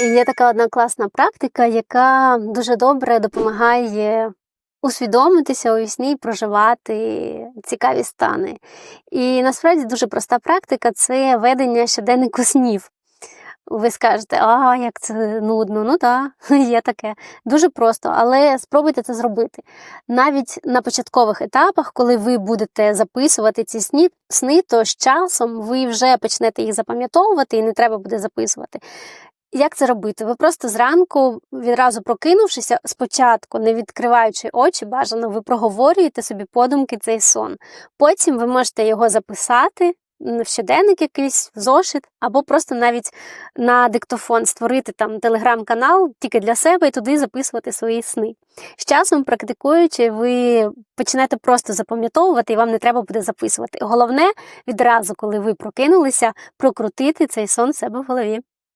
Є така одна класна практика, яка дуже добре допомагає усвідомитися у вісні і проживати цікаві стани. І насправді дуже проста практика це ведення щоденнику снів. Ви скажете, а як це нудно. Ну так, є таке. Дуже просто, але спробуйте це зробити. Навіть на початкових етапах, коли ви будете записувати ці сні, сни, то з часом ви вже почнете їх запам'ятовувати і не треба буде записувати. Як це робити? Ви просто зранку, відразу прокинувшися, спочатку, не відкриваючи очі, бажано, ви проговорюєте собі подумки цей сон. Потім ви можете його записати в щоденник якийсь, в зошит, або просто навіть на диктофон створити там телеграм-канал тільки для себе і туди записувати свої сни. З часом, практикуючи, ви почнете просто запам'ятовувати, і вам не треба буде записувати. Головне, відразу, коли ви прокинулися, прокрутити цей сон в себе в голові.